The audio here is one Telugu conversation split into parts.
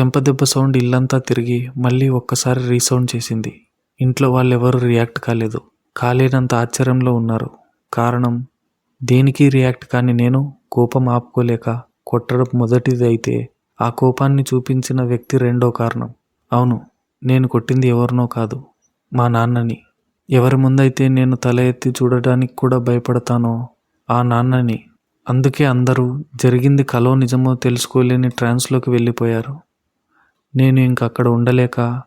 చెంపదెబ్బ సౌండ్ ఇల్లంతా తిరిగి మళ్ళీ ఒక్కసారి రీసౌండ్ చేసింది. ఇంట్లో వాళ్ళెవరూ రియాక్ట్ కాలేదు. కాలేనంత ఆశ్చర్యంలో ఉన్నారు. కారణం దేనికి రియాక్ట్ కాని నేను కోపం ఆపుకోలేక కొట్టడం మొదటిది అయితే ఆ కోపాన్ని చూపించిన వ్యక్తి రెండో కారణం. అవును నేను కొట్టింది ఎవరినో కాదు మా నాన్నని. ఎవరి ముందైతే నేను తల ఎత్తి చూడడానికి కూడా భయపడతానో ఆ నాన్నని. అందుకే అందరూ జరిగింది కలో నిజమో తెలుసుకోలేని ట్రాన్స్లోకి వెళ్ళిపోయారు. నేను ఇంక అక్కడ ఉండలేక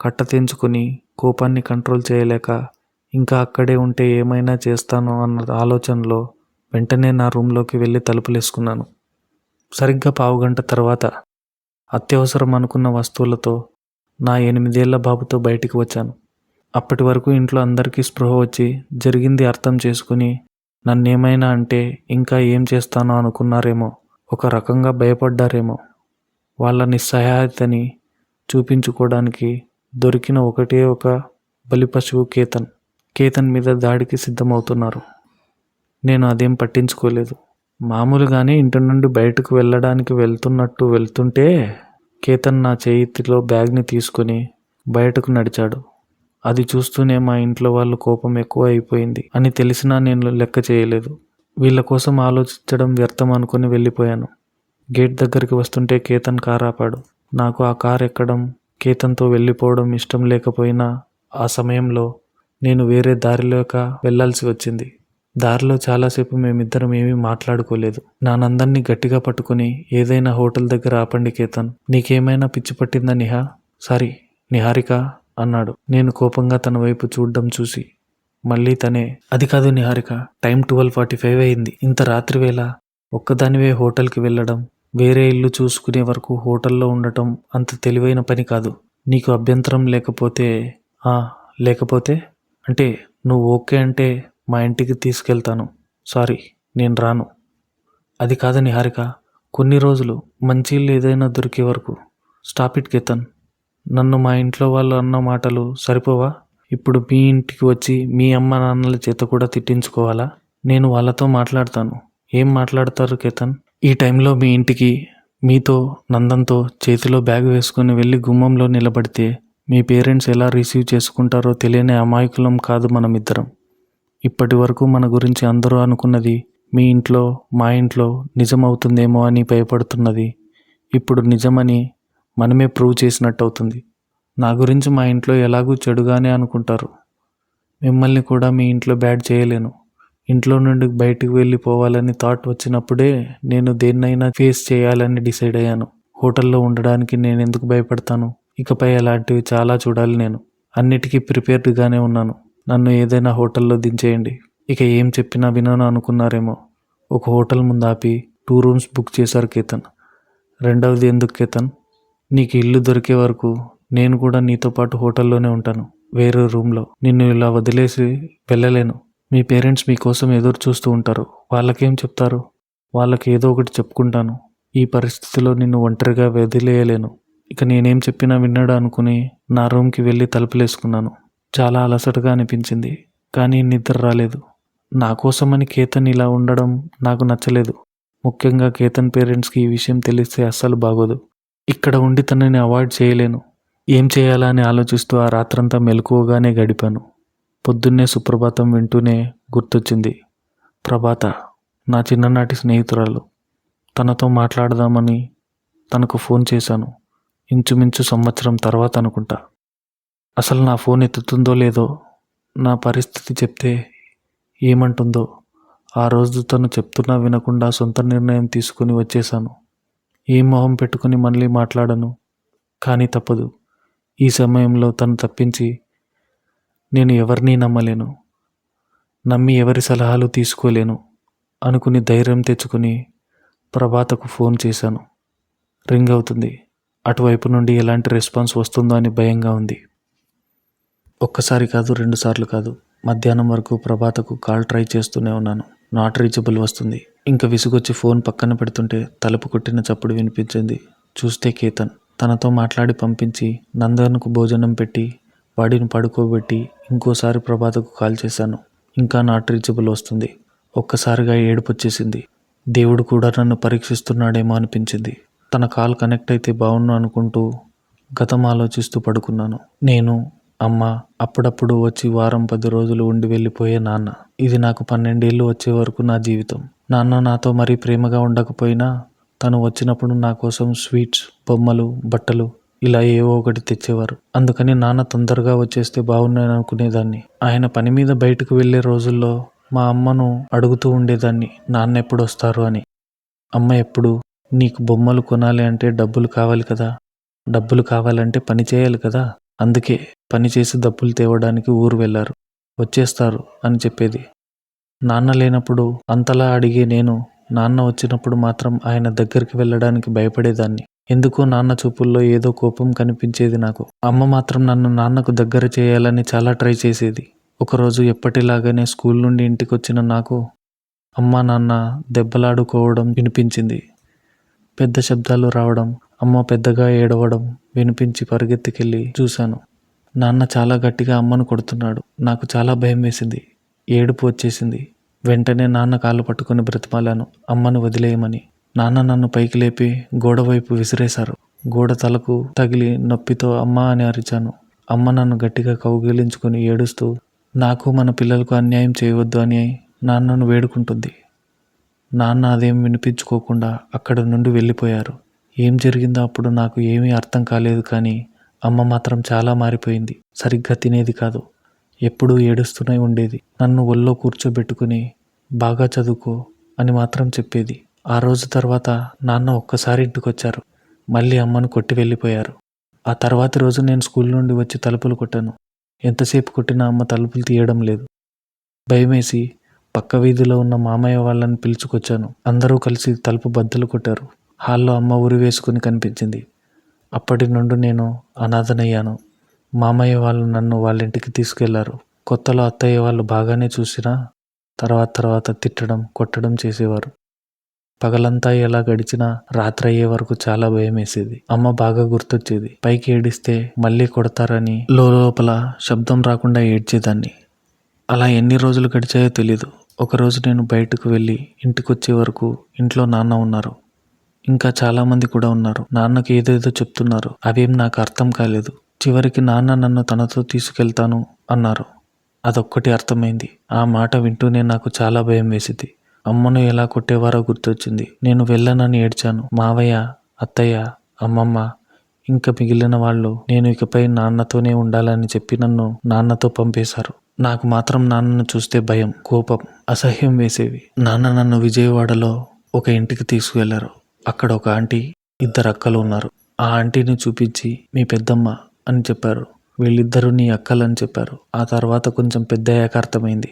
కట్ట తెంచుకొని కోపాన్ని కంట్రోల్ చేయలేక ఇంకా అక్కడే ఉంటే ఏమైనా చేస్తాను అన్న ఆలోచనలో వెంటనే నా రూమ్లోకి వెళ్ళి తలుపులేసుకున్నాను. సరిగ్గా పావుగంట తర్వాత అత్యవసరం అనుకున్న వస్తువులతో నా ఎనిమిదేళ్ళ బాబుతో బయటికి వచ్చాను. అప్పటి వరకు ఇంట్లో అందరికీ స్పృహ వచ్చి జరిగింది అర్థం చేసుకుని నన్నేమైనా అంటే ఇంకా ఏం చేస్తానో అనుకున్నారేమో ఒక రకంగా భయపడ్డారేమో. వాళ్ళ నిస్సహాయతని చూపించుకోవడానికి దొరికిన ఒకటే ఒక బలి పశువు కేతన్. కేతన్ మీద దాడికి సిద్ధమవుతున్నారు. నేను అదేం పట్టించుకోలేదు. మామూలుగానే ఇంటి నుండి బయటకు వెళ్ళడానికి వెళ్తున్నట్టు వెళ్తుంటే కేతన్ నా చేతిలో బ్యాగ్ని తీసుకొని బయటకు నడిచాడు. అది చూస్తూనే మా ఇంట్లో వాళ్ళ కోపం ఎక్కువ అయిపోయింది అని తెలిసినా నేను లెక్క చేయలేదు. వీళ్ళ కోసం ఆలోచించడం వ్యర్థం అనుకుని వెళ్ళిపోయాను. గేట్ దగ్గరికి వస్తుంటే కేతన్ కారు ఆపాడు. నాకు ఆ కార్ ఎక్కడం కేతన్తో వెళ్ళిపోవడం ఇష్టం లేకపోయినా ఆ సమయంలో నేను వేరే దారిలోక వెళ్ళాల్సి వచ్చింది. దారిలో చాలాసేపు మేమిద్దరం ఏమీ మాట్లాడుకోలేదు. నానందరినీ గట్టిగా పట్టుకుని ఏదైనా హోటల్ దగ్గర ఆపండి కేతన్. నీకేమైనా పిచ్చి పట్టిందా నిహా? సారీ నిహారిక అన్నాడు. నేను కోపంగా తన వైపు చూడ్డం చూసి మళ్ళీ తనే అది కాదు Niharika time twelve forty five అయింది. ఇంత రాత్రి వేళ ఒక్కదానివే హోటల్కి వెళ్ళడం వేరే ఇల్లు చూసుకునే వరకు హోటల్లో ఉండటం అంత తెలివైన పని కాదు. నీకు అభ్యంతరం లేకపోతే ఆ లేకపోతే? అంటే నువ్వు ఓకే అంటే మా ఇంటికి తీసుకెళ్తాను. సారీ నేను రాను. అది కాదు నిహారిక కొన్ని రోజులు మంచి ఇల్లు ఏదైనా దొరికే వరకు స్టాప్ ఇట్ కేతన్ నన్ను మా ఇంట్లో వాళ్ళు అన్న మాటలు సరిపోవా? ఇప్పుడు మీ ఇంటికి వచ్చి మీ అమ్మ నాన్నల చేత కూడా తిట్టించుకోవాలా? నేను వాళ్ళతో మాట్లాడతాను. ఏం మాట్లాడతారు కేతన్ ఈ టైంలో మీ ఇంటికి మీతో నందంతో చేతిలో బ్యాగ్ వేసుకుని వెళ్ళి గుమ్మంలో నిలబడితే మీ పేరెంట్స్ ఎలా రిసీవ్ చేసుకుంటారో తెలియని అమాయకులం కాదు మనమిద్దరం. ఇప్పటి వరకు మన గురించి అందరూ అనుకున్నది మీ ఇంట్లో మా ఇంట్లో నిజమవుతుందేమో అని భయపడుతున్నది. ఇప్పుడు నిజమని మనమే ప్రూవ్ చేసినట్టు అవుతుంది నా గురించి మా ఇంట్లో ఎలాగూ చెడుగానే అనుకుంటారు. మిమ్మల్ని కూడా మీ ఇంట్లో బ్యాడ్ చేయలేను. ఇంట్లో నుండి బయటకు వెళ్ళిపోవాలని థాట్ వచ్చినప్పుడే నేను దేన్నైనా ఫేస్ చేయాలని డిసైడ్ అయ్యాను. హోటల్లో ఉండడానికి నేను ఎందుకు భయపడతాను? ఇకపై అలాంటివి చాలా చూడాలి నేను. అన్నిటికీ ప్రిపేర్డ్గానే ఉన్నాను. నన్ను ఏదైనా హోటల్లో దించేయండి. ఇక ఏం చెప్పినా వినను అనుకున్నారేమో. ఒక హోటల్ ముందు ఆపి టూ రూమ్స్ బుక్ చేశారు కేతన్. రెండవది ఎందుకు కేతన్? నీకు ఇల్లు దొరికే వరకు నేను కూడా నీతో పాటు హోటల్లోనే ఉంటాను. వేరే రూమ్లో నిన్ను ఇలా వదిలేసి వెళ్ళలేను. మీ పేరెంట్స్ మీకోసం ఎదురు చూస్తూ ఉంటారు. వాళ్ళకేం చెప్తారు? వాళ్ళకి ఏదో ఒకటి చెప్పుకుంటాను. ఈ పరిస్థితిలో నిన్ను ఒంటరిగా వదిలేయలేను. ఇక నేనేం చెప్పినా విన్నాడు అనుకుని నా రూమ్కి వెళ్ళి తలుపులేసుకున్నాను. చాలా అలసటగా అనిపించింది కానీ నిద్ర రాలేదు. నా కోసమని కేతన్ ఇలా ఉండడం నాకు నచ్చలేదు. ముఖ్యంగా కేతన్ పేరెంట్స్కి ఈ విషయం తెలిస్తే అస్సలు బాగోదు. ఇక్కడ ఉండి తనని అవాయిడ్ చేయలేను. ఏం చేయాలా అని ఆలోచిస్తూ ఆ రాత్రంతా మెలకువగానే గడిపాను. పొద్దున్నే సుప్రభాతం వింటూనే గుర్తొచ్చింది. ప్రభాత నా చిన్ననాటి స్నేహితురాలు. తనతో మాట్లాడదామని తనకు ఫోన్ చేశాను. ఇంచుమించు సంవత్సరం తర్వాత అనుకుంటా. అసలు నా ఫోన్ ఎత్తుతుందో లేదో నా పరిస్థితి చెప్తే ఏమంటుందో ఆ రోజు తను చెప్తున్నా వినకుండా సొంత నిర్ణయం తీసుకుని వచ్చేశాను. ఏం మొహం పెట్టుకుని మళ్ళీ మాట్లాడను. కానీ తప్పదు. ఈ సమయంలో తను తప్పించి నేను ఎవరిని నమ్మలేను. నమ్మి ఎవరి సలహాలు తీసుకోలేను అనుకుని ధైర్యం తెచ్చుకుని ప్రభాతకు ఫోన్ చేశాను. రింగ్ అవుతుంది. అటువైపు నుండి ఎలాంటి రెస్పాన్స్ వస్తుందో అని భయంగా ఉంది. ఒక్కసారి కాదు రెండుసార్లు కాదు. మధ్యాహ్నం వరకు ప్రభాతకు కాల్ ట్రై చేస్తూనే ఉన్నాను. నాట్ రీచబుల్ వస్తుంది. ఇంకా విసుగొచ్చి ఫోన్ పక్కన పెడుతుంటే తలుపు కొట్టిన చప్పుడు వినిపించింది. చూస్తే కేతన్. తనతో మాట్లాడి పంపించి నందన్కు భోజనం పెట్టి వాడిని పడుకోబెట్టి ఇంకోసారి ప్రభాతకు కాల్ చేశాను. ఇంకా నాట్ రీచబుల్ వస్తుంది. ఒక్కసారిగా ఏడుపొచ్చేసింది దేవుడు కూడా నన్ను పరీక్షిస్తున్నాడేమో అనిపించింది. తన కాల్ కనెక్ట్ అయితే బాగుండు అనుకుంటూ గతం ఆలోచిస్తూ పడుకున్నాను. నేను అమ్మ అప్పుడప్పుడు వచ్చి వారం పది రోజులు ఉండి వెళ్ళిపోయే నాన్న. ఇది నాకు పన్నెండేళ్ళు వచ్చే వరకు నా జీవితం. నాన్న నాతో మరీ ప్రేమగా ఉండకపోయినా తను వచ్చినప్పుడు నా కోసం స్వీట్స్ బొమ్మలు బట్టలు ఇలా ఏవో ఒకటి తెచ్చేవారు. అందుకని నాన్న తొందరగా వచ్చేస్తే బాగున్నాను అనుకునేదాన్ని. ఆయన పని మీద బయటకు వెళ్ళే రోజుల్లో మా అమ్మను అడుగుతూ ఉండేదాన్ని నాన్న ఎప్పుడు వస్తారు అని. అమ్మ ఎప్పుడు? నీకు బొమ్మలు కొనాలి అంటే డబ్బులు కావాలి కదా. డబ్బులు కావాలంటే పని చేయాలి కదా. అందుకే పని చేసి డబ్బులు తేవడానికి ఊరు వెళ్ళారు. వచ్చేస్తారు అని చెప్పేది. నాన్న లేనప్పుడు అంతలా అడిగే నేను నాన్న వచ్చినప్పుడు మాత్రం ఆయన దగ్గరికి వెళ్ళడానికి భయపడేదాన్ని. ఎందుకో నాన్న చూపుల్లో ఏదో కోపం కనిపించేది నాకు. అమ్మ మాత్రం నన్ను నాన్నకు దగ్గర చేయాలని చాలా ట్రై చేసేది. ఒకరోజు ఎప్పటిలాగానే స్కూల్ నుండి ఇంటికి వచ్చిన నాకు అమ్మ నాన్న దెబ్బలాడుకోవడం వినిపించింది. పెద్ద శబ్దాలు రావడం అమ్మ పెద్దగా ఏడవడం వినిపించి పరిగెత్తుకెళ్ళి చూశాను. నాన్న చాలా గట్టిగా అమ్మను కొడుతున్నాడు. నాకు చాలా భయం వేసింది. ఏడుపు వచ్చేసింది. వెంటనే నాన్న కాళ్ళు పట్టుకుని బ్రతిమాలాను. అమ్మను వదిలేయమని. నాన్న నన్ను పైకి లేపి గోడవైపు విసిరేశారు. గోడ తలకు తగిలి నొప్పితో అమ్మ అని అరిచాను. అమ్మ నన్ను గట్టిగా కౌగిలించుకుని ఏడుస్తూ నాకు మన పిల్లలకు అన్యాయం చేయవద్దు అని నాన్నను వేడుకుంటుంది. నాన్న అదేం వినిపించుకోకుండా అక్కడ నుండి వెళ్ళిపోయారు. ఏం జరిగిందో అప్పుడు నాకు ఏమీ అర్థం కాలేదు కానీ అమ్మ మాత్రం చాలా మారిపోయింది. సరిగ్గా తినేది కాదు. ఎప్పుడూ ఏడుస్తూనే ఉండేది. నన్ను ఒళ్ళో కూర్చోబెట్టుకుని బాగా చదువుకో అని మాత్రం చెప్పేది. ఆ రోజు తర్వాత నాన్న ఒక్కసారి ఇంటికొచ్చారు. మళ్ళీ అమ్మను కొట్టి వెళ్ళిపోయారు. ఆ తర్వాతి రోజు నేను స్కూల్ నుండి వచ్చి తలుపులు కొట్టాను. ఎంతసేపు కొట్టినా అమ్మ తలుపులు తీయడం లేదు. భయమేసి పక్క వీధిలో ఉన్న మామయ్య వాళ్ళని పిలుచుకొచ్చాను. అందరూ కలిసి తలుపు బద్దలు కొట్టారు. హాల్లో అమ్మ ఉరి వేసుకుని కనిపించింది. అప్పటి నుండి నేను అనాథనయ్యాను. మామయ్య వాళ్ళు నన్ను వాళ్ళ ఇంటికి తీసుకెళ్ళారు. కొత్తలో అత్తయ్య వాళ్ళు బాగానే చూసినా తర్వాత తర్వాత తిట్టడం కొట్టడం చేసేవారు. పగలంతా ఎలా గడిచినా రాత్రి అయ్యే వరకు చాలా భయం వేసేది అమ్మ బాగా గుర్తొచ్చేది. పైకి ఏడిస్తే మళ్ళీ కొడతారని లోపల శబ్దం రాకుండా ఏడ్చేదాన్ని. అలా ఎన్ని రోజులు గడిచాయో తెలీదు. ఒకరోజు నేను బయటకు వెళ్ళి ఇంటికి వచ్చే వరకు ఇంట్లో నాన్న ఉన్నారు. ఇంకా చాలామంది కూడా ఉన్నారు. నాన్నకి ఏదేదో చెప్తున్నారు. అవేం నాకు అర్థం కాలేదు. చివరికి నాన్న నన్ను తనతో తీసుకెళ్తాను అన్నారు. అదొక్కటి అర్థమైంది. ఆ మాట వింటూనే నాకు చాలా భయం వేసింది. అమ్మను ఎలా కొట్టేవారో గుర్తొచ్చింది. నేను వెళ్ళనని ఏడ్చాను. మావయ్య అత్తయ్య అమ్మమ్మ ఇంకా మిగిలిన వాళ్ళు నేను ఇకపై నాన్నతోనే ఉండాలని చెప్పి నన్ను నాన్నతో పంపేశారు. నాకు మాత్రం నాన్నను చూస్తే భయం కోపం అసహ్యం వేసేవి. నాన్న నన్ను విజయవాడలో ఒక ఇంటికి తీసుకువెళ్ళారు అక్కడ ఒక ఆంటీ ఇద్దరు అక్కలు ఉన్నారు. ఆ ఆంటీని చూపించి మీ పెద్దమ్మ అని చెప్పారు. వీళ్ళిద్దరూ నీ అక్కలని చెప్పారు. ఆ తర్వాత కొంచెం పెద్ద అర్థమైంది.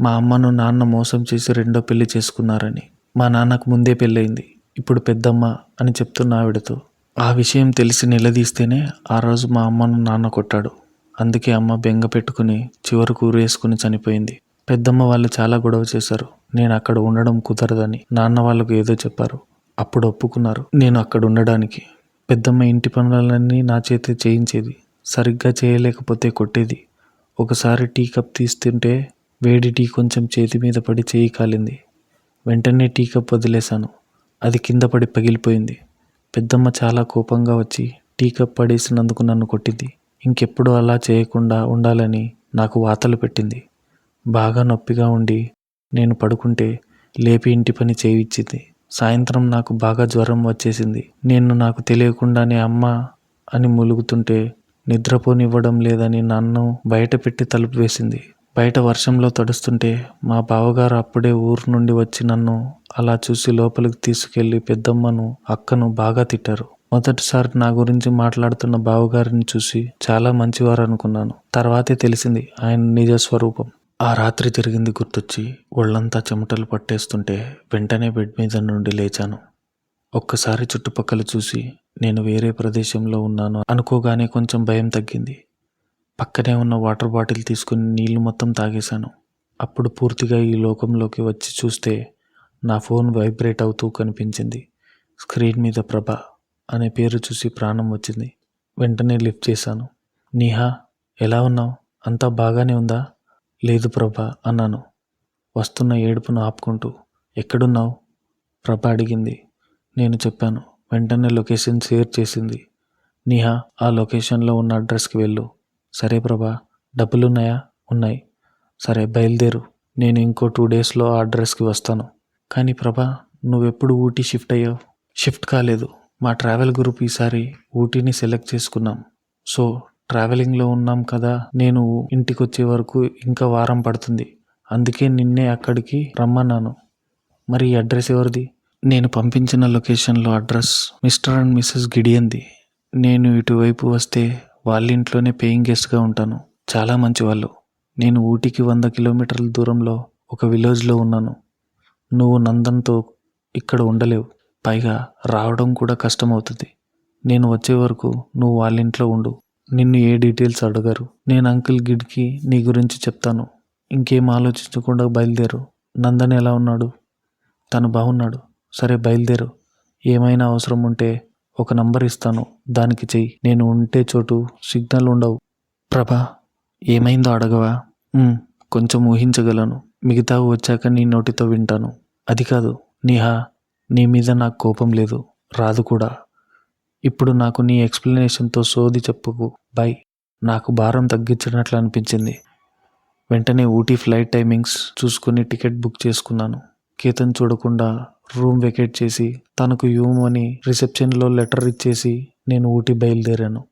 మా అమ్మను నాన్న మోసం చేసి రెండో పెళ్ళి చేసుకున్నారని. మా నాన్నకు ముందే పెళ్ళయింది. ఇప్పుడు పెద్దమ్మ అని చెప్తున్న ఆవిడతో. ఆ విషయం తెలిసి నిలదీస్తేనే ఆ రోజు మా అమ్మను నాన్న కొట్టాడు. అందుకే అమ్మ బెంగ పెట్టుకుని చివరకు ఊరేసుకుని చనిపోయింది. పెద్దమ్మ వాళ్ళు చాలా గొడవ చేశారు. నేను అక్కడ ఉండడం కుదరదని నాన్న వాళ్ళకు ఏదో చెప్పారు. అప్పుడు ఒప్పుకున్నారు. నేను అక్కడ ఉండడానికి. పెద్దమ్మ ఇంటి పనులన్నీ నా చేతే చేయించేది. సరిగ్గా చేయలేకపోతే కొట్టేది. ఒకసారి టీ కప్ తీస్తుంటే వేడి టీ కొంచెం చేతి మీద పడి చేయి కాలింది. వెంటనే టీ కప్ వదిలేశాను. అది కింద పడి పగిలిపోయింది. పెద్దమ్మ చాలా కోపంగా వచ్చి టీ కప్ పడేసినందుకు నన్ను కొట్టింది. ఇంకెప్పుడు అలా చేయకుండా ఉండాలని నాకు వాతలు పెట్టింది. బాగా నొప్పిగా ఉండి నేను పడుకుంటే లేపి ఇంటి పని చేయించింది సాయంత్రం నాకు బాగా జ్వరం వచ్చేసింది. నేను నాకు తెలియకుండానే అమ్మ అని ములుగుతుంటే నిద్రపోనివ్వడం లేదని నన్ను బయట పెట్టి తలుపు వేసింది. బయట వర్షంలో తడుస్తుంటే మా బావగారు అప్పుడే ఊరు నుండి వచ్చి నన్ను అలా చూసి లోపలికి తీసుకెళ్ళి పెద్దమ్మను అక్కను బాగా తిట్టారు. మొదటిసారి నా గురించి మాట్లాడుతున్న బావగారిని చూసి చాలా మంచివారు అనుకున్నాను. తర్వాతే తెలిసింది ఆయన నిజ స్వరూపం. ఆ రాత్రి జరిగింది గుర్తొచ్చి ఒళ్ళంతా చెమటలు పట్టేస్తుంటే వెంటనే బెడ్ మీద నుండి లేచాను. ఒక్కసారి చుట్టుపక్కల చూసి నేను వేరే ప్రదేశంలో ఉన్నాను అనుకోగానే కొంచెం భయం తగ్గింది. పక్కనే ఉన్న వాటర్ బాటిల్ తీసుకుని నీళ్ళు మొత్తం తాగేశాను. అప్పుడు పూర్తిగా ఈ లోకంలోకి వచ్చి చూస్తే నా ఫోన్ వైబ్రేట్ అవుతూ కనిపించింది. స్క్రీన్ మీద ప్రభ అనే పేరు చూసి ప్రాణం వచ్చింది. వెంటనే లిఫ్ట్ చేశాను. నీహా ఎలా ఉన్నావు? అంతా బాగానే ఉందా? లేదు ప్రభ అన్నాను. వస్తున్న ఏడుపును ఆపుకుంటూ ఎక్కడున్నావు? ప్రభ అడిగింది. నేను చెప్పాను. వెంటనే లొకేషన్ షేర్ చేసింది. నిహా ఆ లొకేషన్లో ఉన్న అడ్రస్కి వెళ్ళు. సరే ప్రభా డబ్బులున్నాయా? ఉన్నాయి. సరే బయలుదేరు. నేను ఇంకో టూ డేస్లో ఆ అడ్రస్కి వస్తాను. కానీ ప్రభా నువ్వెప్పుడు ఊటీ షిఫ్ట్ అయ్యావు? షిఫ్ట్ కాలేదు. మా ట్రావెల్ గ్రూప్ ఈసారి ఊటీని సెలెక్ట్ చేసుకున్నాం. సో ట్రావెలింగ్లో ఉన్నాం కదా నేను ఇంటికి వచ్చే వరకు ఇంకా వారం పడుతుంది. అందుకే నిన్నే అక్కడికి రమ్మన్నాను. మరి ఈ అడ్రస్ ఎవరిది? నేను పంపించిన లొకేషన్లో అడ్రస్ మిస్టర్ అండ్ మిస్సెస్ గిడియంది నేను ఇటువైపు వస్తే వాళ్ళ ఇంట్లోనే పేయింగ్ గెస్ట్గా ఉంటాను. చాలా మంచి వాళ్ళు నేను ఊటీకి వంద కిలోమీటర్ల దూరంలో ఒక విలేజ్లో ఉన్నాను. నువ్వు నందన్తో ఇక్కడ ఉండలేవు. పైగా రావడం కూడా కష్టమవుతుంది. నేను వచ్చే వరకు నువ్వు వాళ్ళ ఇంట్లో ఉండు. నిన్ను ఏ డీటెయిల్స్ అడగరు. నేను అంకుల్ గిడ్కి నీ గురించి చెప్తాను. ఇంకేం ఆలోచించకుండా బయలుదేరు. నందన్ ఎలా ఉన్నాడు? తను బాగున్నాడు. సరే బయలుదేరు. ఏమైనా అవసరం ఉంటే ఒక నంబర్ ఇస్తాను. దానికి చెయ్యి. నేను ఉంటే చోటు సిగ్నల్ ఉండవు. ప్రభా ఏమైందో అడగవా? కొంచెం ఊహించగలను. మిగతా వచ్చాక నీ నోటితో వింటాను. అది కాదు. నీహా నీ మీద నాకు కోపం లేదు. రాదు కూడా. ఇప్పుడు నాకు నీ ఎక్స్ప్లెనేషన్తో సోది చెప్పుకు. బై. నాకు భారం తగ్గించినట్లు అనిపించింది వెంటనే ఊటీ ఫ్లైట్ టైమింగ్స్ చూసుకుని టికెట్ బుక్ చేసుకున్నాను. కేతన్ చూడకుండా రూమ్ వెకేట్ చేసి తనకు యూమ్ అని రిసెప్షన్లో లెటర్ ఇచ్చేసి నేను ఊటీ బయలుదేరాను.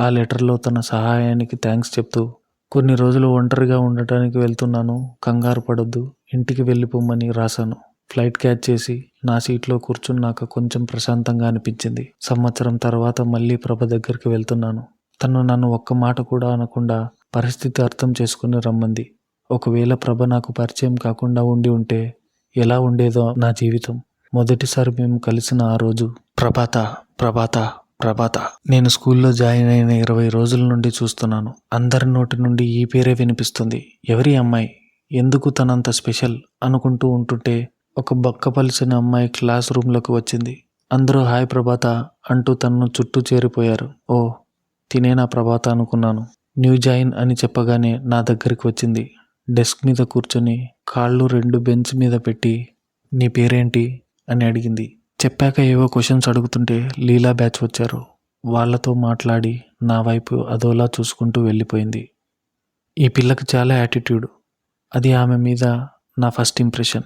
ఆ లెటర్లో తన సహాయానికి థ్యాంక్స్ చెప్తూ కొన్ని రోజులు ఒంటరిగా ఉండటానికి వెళ్తున్నాను కంగారు పడొద్దు ఇంటికి వెళ్ళిపోమని రాశాను. ఫ్లైట్ క్యాచ్ చేసి నా సీట్లో కూర్చున్నాక కొంచెం ప్రశాంతంగా అనిపించింది. సంవత్సరం తర్వాత మళ్ళీ ప్రభ దగ్గరికి వెళ్తున్నాను. తను నన్ను ఒక్క మాట కూడా అనకుండా పరిస్థితి అర్థం చేసుకుని రమ్మంది. ఒకవేళ ప్రభ నాకు పరిచయం కాకుండా ఉండి ఉంటే ఎలా ఉండేదో నా జీవితం. మొదటిసారి మేము కలిసిన ఆ రోజు. ప్రభాత ప్రభాత ప్రభాత. నేను స్కూల్లో జాయిన్ అయిన ఇరవై రోజుల నుండి చూస్తున్నాను. అందరి నోటి నుండి ఈ పేరే వినిపిస్తుంది. ఎవరి అమ్మాయి? ఎందుకు తనంత స్పెషల్? అనుకుంటూ ఉంటుంటే ఒక బక్కపలిసిన అమ్మాయి క్లాస్ రూమ్లోకి వచ్చింది. అందరూ హాయ్ ప్రభాత అంటూ తనను చుట్టూ చేరిపోయారు. ఓ తినేనా ప్రభాత అనుకున్నాను. న్యూ జాయిన్ అని చెప్పగానే నా దగ్గరికి వచ్చింది. డెస్క్ మీద కూర్చొని కాళ్ళు రెండు బెంచ్ మీద పెట్టి నీ పేరేంటి? అని అడిగింది. చెప్పాక ఏవో క్వశ్చన్స్ అడుగుతుంటే లీలా బ్యాచ్ వచ్చారు. వాళ్ళతో మాట్లాడి నా వైపు అదోలా చూసుకుంటూ వెళ్ళిపోయింది. ఈ పిల్లకి చాలా యాటిట్యూడ్. అది ఆమె మీద నా ఫస్ట్ ఇంప్రెషన్.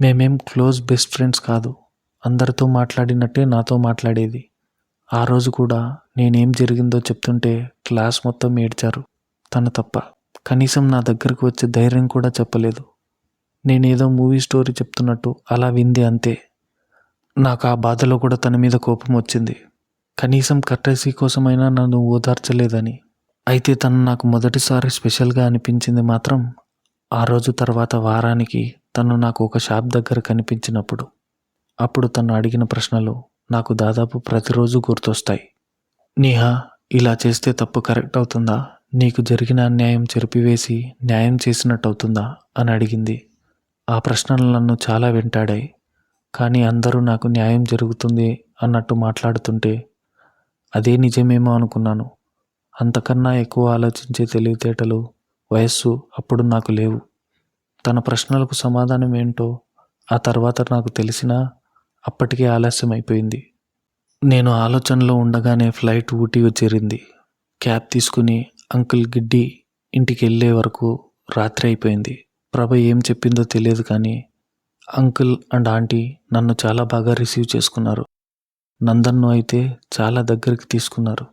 మేమేం క్లోజ్ బెస్ట్ ఫ్రెండ్స్ కాదు. అందరితో మాట్లాడినట్టే నాతో మాట్లాడేది. ఆ రోజు కూడా నేనేం జరిగిందో చెప్తుంటే క్లాస్ మొత్తం ఏడ్చారు. తన తప్ప. కనీసం నా దగ్గరకు వచ్చే ధైర్యం కూడా చెప్పలేదు. నేనేదో మూవీ స్టోరీ చెప్తున్నట్టు అలా వింది అంతే. నాకు ఆ బాధలో కూడా తన మీద కోపం వచ్చింది. కనీసం కట్టేసీ కోసమైనా నన్ను ఓదార్చలేదని. అయితే తను నాకు మొదటిసారి స్పెషల్గా అనిపించింది మాత్రం ఆ రోజు తర్వాత వారానికి తను నాకు ఒక షాప్ దగ్గర కనిపించినప్పుడు. అప్పుడు తను అడిగిన ప్రశ్నలు నాకు దాదాపు ప్రతిరోజు గుర్తొస్తాయి. నీహా ఇలా చేస్తే తప్పు కరెక్ట్ అవుతుందా? నీకు జరిగిన అన్యాయం చెరిపివేసి న్యాయం చేసినట్టు అవుతుందా అని అడిగింది. ఆ ప్రశ్నలు నన్ను చాలా వెంటాడాయి. కానీ అందరూ నాకు న్యాయం జరుగుతుంది అన్నట్టు మాట్లాడుతుంటే అదే నిజమేమో అనుకున్నాను. అంతకన్నా ఎక్కువ ఆలోచించే తెలివితేటలు వయస్సు అప్పుడు నాకు లేవు. తన ప్రశ్నలకు సమాధానం ఏంటో ఆ తర్వాత నాకు తెలిసినా అప్పటికే ఆలస్యం అయిపోయింది నేను ఆలోచనలో ఉండగానే ఫ్లైట్ ఊటీ చేరింది. క్యాబ్ తీసుకుని అంకుల్ గిడ్డి ఇంటికి వెళ్ళే వరకు రాత్రి అయిపోయింది. ప్రభ ఏం చెప్పిందో తెలియదు కానీ అంకుల్ అండ్ ఆంటీ నన్ను చాలా బాగా రిసీవ్ చేసుకున్నారు. నందన్ను అయితే చాలా దగ్గరికి తీసుకున్నారు.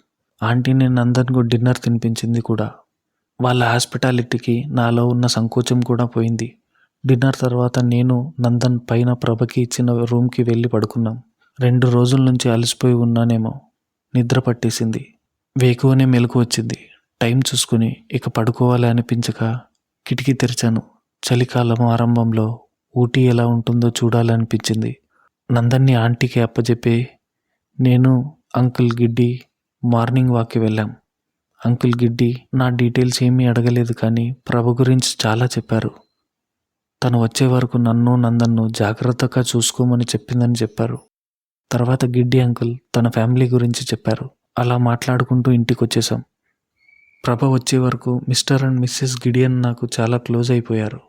ఆంటీని నందన్కు డిన్నర్ తినిపించింది కూడా. వాళ్ళ హాస్పిటాలిటీకి నాలో ఉన్న సంకోచం కూడా పోయింది. డిన్నర్ తర్వాత నేను నందన్ పైన ప్రభకి ఇచ్చిన రూమ్కి వెళ్ళి పడుకున్నాం. రెండు రోజుల నుంచి అలసిపోయి ఉన్నానేమో. నిద్ర పట్టేసింది. వేకువనే మెలకు వచ్చింది. టైం చూసుకుని ఇక పడుకోవాలి అనిపించక కిటికీ తెరిచాను. చలికాలం ఆరంభంలో ఊటీ ఎలా ఉంటుందో చూడాలనిపించింది. నందన్ని ఆంటీకి అప్పజెప్పి నేను అంకుల్ గిడ్డి మార్నింగ్ వాక్కి వెళ్ళాం. అంకుల్ గిడ్డి నా డీటెయిల్స్ ఏమీ అడగలేదు కానీ ప్రభు గురించి చాలా చెప్పారు. తను వచ్చే వరకు నన్ను నందన్ను జాగ్రత్తగా చూసుకోమని చెప్పిందని చెప్పారు. తర్వాత గిడ్డి అంకుల్ తన ఫ్యామిలీ గురించి చెప్పారు. అలా మాట్లాడుకుంటూ ఇంటికి వచ్చేసాం ప్రభ వచ్చే వరకు మిస్టర్ అండ్ మిస్సెస్ గిడియన్ నాకు చాలా క్లోజ్ అయిపోయారు.